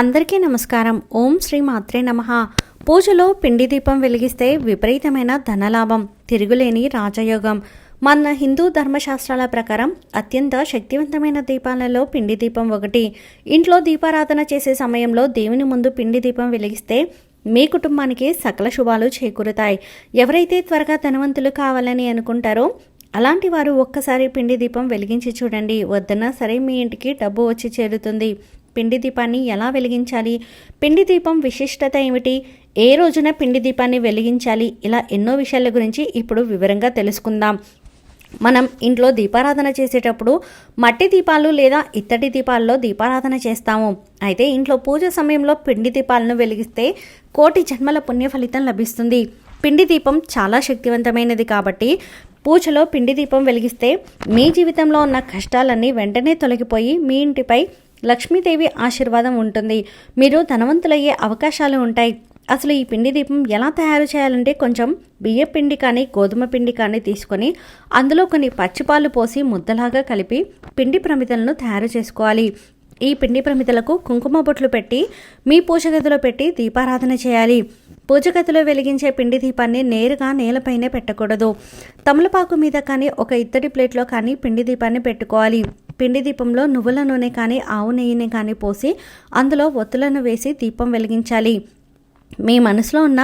అందరికీ నమస్కారం. ఓం శ్రీ మాత్రే నమ. పూజలో పిండి దీపం వెలిగిస్తే విపరీతమైన ధనలాభం తిరుగులేని రాజయోగం. మన హిందూ ధర్మశాస్త్రాల ప్రకారం అత్యంత శక్తివంతమైన దీపాలలో పిండి దీపం ఒకటి. ఇంట్లో దీపారాధన చేసే సమయంలో దేవుని ముందు పిండి దీపం వెలిగిస్తే మీ కుటుంబానికి సకల శుభాలు చేకూరుతాయి. ఎవరైతే త్వరగా ధనవంతులు కావాలని అనుకుంటారో అలాంటి వారు ఒక్కసారి పిండి దీపం వెలిగించి చూడండి. వద్దన్నా సరే మీ ఇంటికి డబ్బు వచ్చి చేరుతుంది. పిండి దీపాన్ని ఎలా వెలిగించాలి? పిండి దీపం విశిష్టత ఏమిటి? ఏ రోజున పిండి దీపాన్ని వెలిగించాలి? ఇలా ఎన్నో విషయాల గురించి ఇప్పుడు వివరంగా తెలుసుకుందాం. మనం ఇంట్లో దీపారాధన చేసేటప్పుడు మట్టి దీపాలు లేదా ఇత్తడి దీపాల్లో దీపారాధన చేస్తాము. అయితే ఇంట్లో పూజ సమయంలో పిండి దీపాలను వెలిగిస్తే కోటి జన్మల పుణ్య ఫలితం లభిస్తుంది. పిండి దీపం చాలా శక్తివంతమైనది కాబట్టి పూజలో పిండి దీపం వెలిగిస్తే మీ జీవితంలో ఉన్న కష్టాలన్నీ వెంటనే తొలగిపోయి మీ ఇంటిపై లక్ష్మీదేవి ఆశీర్వాదం ఉంటుంది. మీరు ధనవంతులయ్యే అవకాశాలు ఉంటాయి. అసలు ఈ పిండి దీపం ఎలా తయారు చేయాలంటే కొంచెం బియ్య పిండి కానీ గోధుమ పిండి కానీ తీసుకొని అందులో కొన్ని పచ్చిపాలు పోసి ముద్దలాగా కలిపి పిండి ప్రమిదలను తయారు చేసుకోవాలి. ఈ పిండి ప్రమిదలకు కుంకుమ బొట్లు పెట్టి మీ పూజ గదిలో పెట్టి దీపారాధన చేయాలి. పూజ గదిలో వెలిగించే పిండి దీపాన్ని నేరుగా నేలపైనే పెట్టకూడదు. తమలపాకు మీద కానీ ఒక ఇత్తడి ప్లేట్లో కానీ పిండి దీపాన్ని పెట్టుకోవాలి. పిండి దీపంలో నువ్వుల నూనె కానీ ఆవు నెయ్యిని కానీ పోసి అందులో ఒత్తులను వేసి దీపం వెలిగించాలి. మీ మనసులో ఉన్న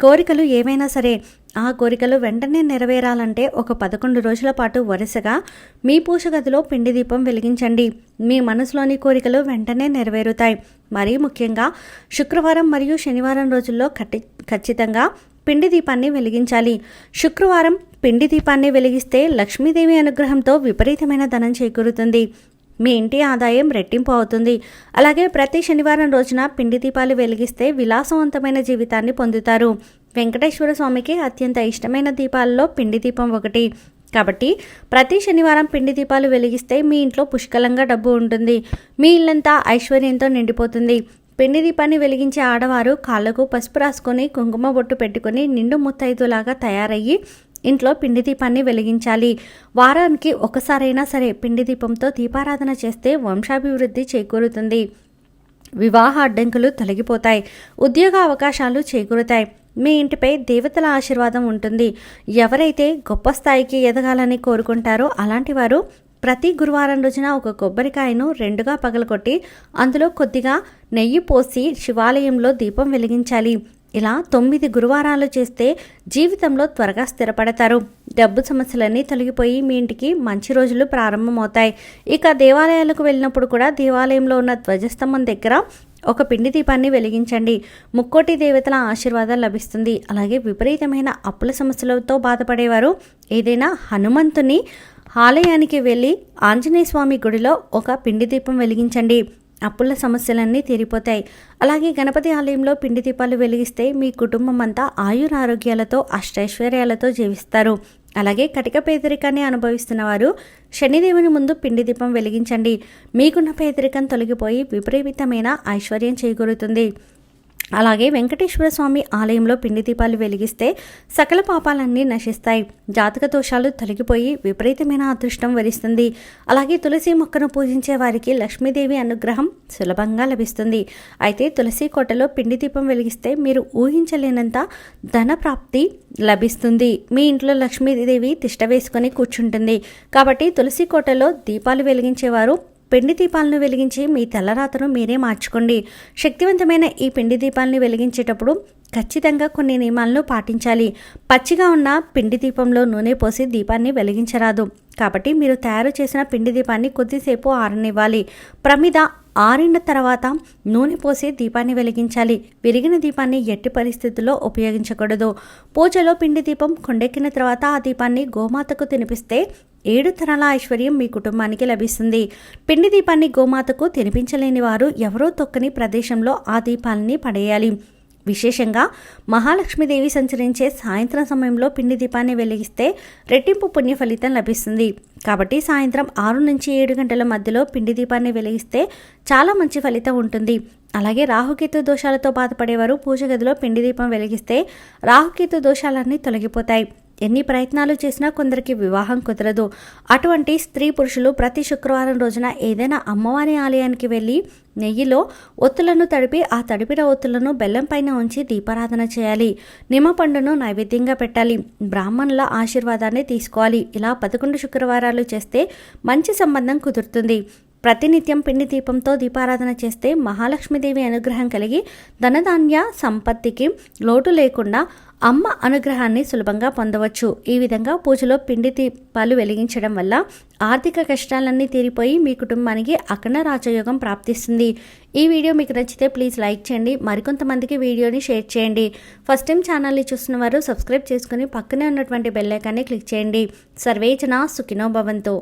కోరికలు ఏవైనా సరే ఆ కోరికలు వెంటనే నెరవేరాలంటే ఒక పదకొండు రోజుల పాటు వరుసగా మీ పూజ గదిలో పిండి దీపం వెలిగించండి. మీ మనసులోని కోరికలు వెంటనే నెరవేరుతాయి. మరీ ముఖ్యంగా శుక్రవారం మరియు శనివారం రోజుల్లో కట్టి ఖచ్చితంగా పిండి దీపాన్ని వెలిగించాలి. శుక్రవారం పిండి దీపాన్ని వెలిగిస్తే లక్ష్మీదేవి అనుగ్రహంతో విపరీతమైన ధనం చేకూరుతుంది. మీ ఇంటి ఆదాయం రెట్టింపు అవుతుంది. అలాగే ప్రతి శనివారం రోజున పిండి దీపాలు వెలిగిస్తే విలాసవంతమైన జీవితాన్ని పొందుతారు. వెంకటేశ్వర స్వామికి అత్యంత ఇష్టమైన దీపాలలో పిండి దీపం ఒకటి. కాబట్టి ప్రతి శనివారం పిండి దీపాలు వెలిగిస్తే మీ ఇంట్లో పుష్కలంగా డబ్బు ఉంటుంది. మీ ఇల్లంతా ఐశ్వర్యంతో నిండిపోతుంది. పిండి దీపాన్ని వెలిగించే ఆడవారు కాళ్ళకు పసుపు రాసుకొని కుంకుమ బొట్టు పెట్టుకొని నిండు ముత్తైదులాగా తయారయ్యి ఇంట్లో పిండి దీపాన్ని వెలిగించాలి. వారానికి ఒకసారైనా సరే పిండి దీపంతో దీపారాధన చేస్తే వంశాభివృద్ధి చేకూరుతుంది. వివాహ అడ్డంకులు తొలగిపోతాయి. ఉద్యోగ అవకాశాలు చేకూరుతాయి. మీ ఇంటిపై దేవతల ఆశీర్వాదం ఉంటుంది. ఎవరైతే గొప్ప స్థాయికి ఎదగాలని కోరుకుంటారో అలాంటి వారు ప్రతి గురువారం రోజున ఒక కొబ్బరికాయను రెండుగా పగలగొట్టి అందులో కొద్దిగా నెయ్యి పోసి శివాలయంలో దీపం వెలిగించాలి. ఇలా తొమ్మిది గురువారాలు చేస్తే జీవితంలో త్వరగా స్థిరపడతారు. డబ్బు సమస్యలన్నీ తొలగిపోయి మీ ఇంటికి మంచి రోజులు ప్రారంభమవుతాయి. ఇక దేవాలయాలకు వెళ్ళినప్పుడు కూడా దేవాలయంలో ఉన్న ధ్వజస్తంభం దగ్గర ఒక పిండి దీపాన్ని వెలిగించండి. ముక్కోటి దేవతల ఆశీర్వాదం లభిస్తుంది. అలాగే విపరీతమైన అప్పుల సమస్యలతో బాధపడేవారు ఏదైనా హనుమంతుని ఆలయానికి వెళ్ళి ఆంజనేయ స్వామి గుడిలో ఒక పిండి దీపం వెలిగించండి. అప్పుల సమస్యలన్నీ తీరిపోతాయి. అలాగే గణపతి ఆలయంలో పిండి దీపాలు వెలిగిస్తే మీ కుటుంబం అంతా ఆయురారోగ్యాలతో అష్టైశ్వర్యాలతో జీవిస్తారు. అలాగే కటిక పేదరికాన్ని అనుభవిస్తున్న వారు శనిదేవుని ముందు పిండి దీపం వెలిగించండి. మీకున్న పేదరికం తొలగిపోయి విపరీతమైన ఐశ్వర్యం చేకూరుతుంది. అలాగే వెంకటేశ్వర స్వామి ఆలయంలో పిండి దీపాలు వెలిగిస్తే సకల పాపాలన్నీ నశిస్తాయి. జాతక దోషాలు తొలగిపోయి విపరీతమైన అదృష్టం వరిస్తుంది. అలాగే తులసి మొక్కను పూజించే వారికి లక్ష్మీదేవి అనుగ్రహం సులభంగా లభిస్తుంది. అయితే తులసి కోటలో పిండి దీపం వెలిగిస్తే మీరు ఊహించలేనంత ధన ప్రాప్తి లభిస్తుంది. మీ ఇంట్లో లక్ష్మీదేవి తిష్ట వేసుకొని కూర్చుంటుంది. కాబట్టి తులసి కోటలో దీపాలు వెలిగించేవారు పిండి దీపాలను వెలిగించి మీ తెల్లరాతను మీరే మార్చుకోండి. శక్తివంతమైన ఈ పిండి దీపాలను వెలిగించేటప్పుడు ఖచ్చితంగా కొన్ని నియమాలను పాటించాలి. పచ్చిగా ఉన్న పిండి దీపంలో నూనె పోసి దీపాన్ని వెలిగించరాదు. కాబట్టి మీరు తయారు చేసిన పిండి దీపాన్ని కొద్దిసేపు ఆరనివ్వాలి. ప్రమిద ఆరిన తర్వాత నూనె పోసి దీపాన్ని వెలిగించాలి. విరిగిన దీపాన్ని ఎట్టి పరిస్థితుల్లో ఉపయోగించకూడదు. పూజలో పిండి దీపం కొండెక్కిన తర్వాత ఆ దీపాన్ని గోమాతకు తినిపిస్తే ఏడు తరాల ఐశ్వర్యం మీ కుటుంబానికి లభిస్తుంది. పిండి దీపాన్ని గోమాతకు తినిపించలేని వారు ఎవరో తొక్కని ప్రదేశంలో ఆ దీపాలని పడేయాలి. విశేషంగా మహాలక్ష్మీదేవి సంచరించే సాయంత్రం సమయంలో పిండి దీపాన్ని వెలిగిస్తే రెట్టింపు పుణ్య ఫలితం లభిస్తుంది. కాబట్టి సాయంత్రం ఆరు నుంచి ఏడు గంటల మధ్యలో పిండి దీపాన్ని వెలిగిస్తే చాలా మంచి ఫలితం ఉంటుంది. అలాగే రాహుకేతు దోషాలతో బాధపడేవారు పూజ గదిలో పిండి దీపం వెలిగిస్తే రాహుకేతు దోషాలన్నీ తొలగిపోతాయి. ఎన్ని ప్రయత్నాలు చేసినా కొందరికి వివాహం కుదరదు. అటువంటి స్త్రీ పురుషులు ప్రతి శుక్రవారం రోజున ఏదైనా అమ్మవారి ఆలయానికి వెళ్ళి నెయ్యిలో ఒత్తులను తడిపి ఆ తడిపిన ఒత్తులను బెల్లం పైన ఉంచి దీపారాధన చేయాలి. నిమ్మపండును నైవేద్యంగా పెట్టాలి. బ్రాహ్మణుల ఆశీర్వాదాన్ని తీసుకోవాలి. ఇలా పదకొండు శుక్రవారాలు చేస్తే మంచి సంబంధం కుదురుతుంది. ప్రతినిత్యం పిండి దీపంతో దీపారాధన చేస్తే మహాలక్ష్మీదేవి అనుగ్రహం కలిగి ధనధాన్య సంపత్తికి లోటు లేకుండా అమ్మ అనుగ్రహాన్ని సులభంగా పొందవచ్చు. ఈ విధంగా పూజలో పిండి దీపాలు వెలిగించడం వల్ల ఆర్థిక కష్టాలన్నీ తీరిపోయి మీ కుటుంబానికి అఖండ రాజయోగం ప్రాప్తిస్తుంది. ఈ వీడియో మీకు నచ్చితే ప్లీజ్ లైక్ చేయండి. మరికొంతమందికి వీడియోని షేర్ చేయండి. ఫస్ట్ టైం ఛానల్ని చూస్తున్న వారు సబ్స్క్రైబ్ చేసుకుని పక్కనే ఉన్నటువంటి బెల్లైకాన్ని క్లిక్ చేయండి. సర్వేచన సుఖినో భవంతో.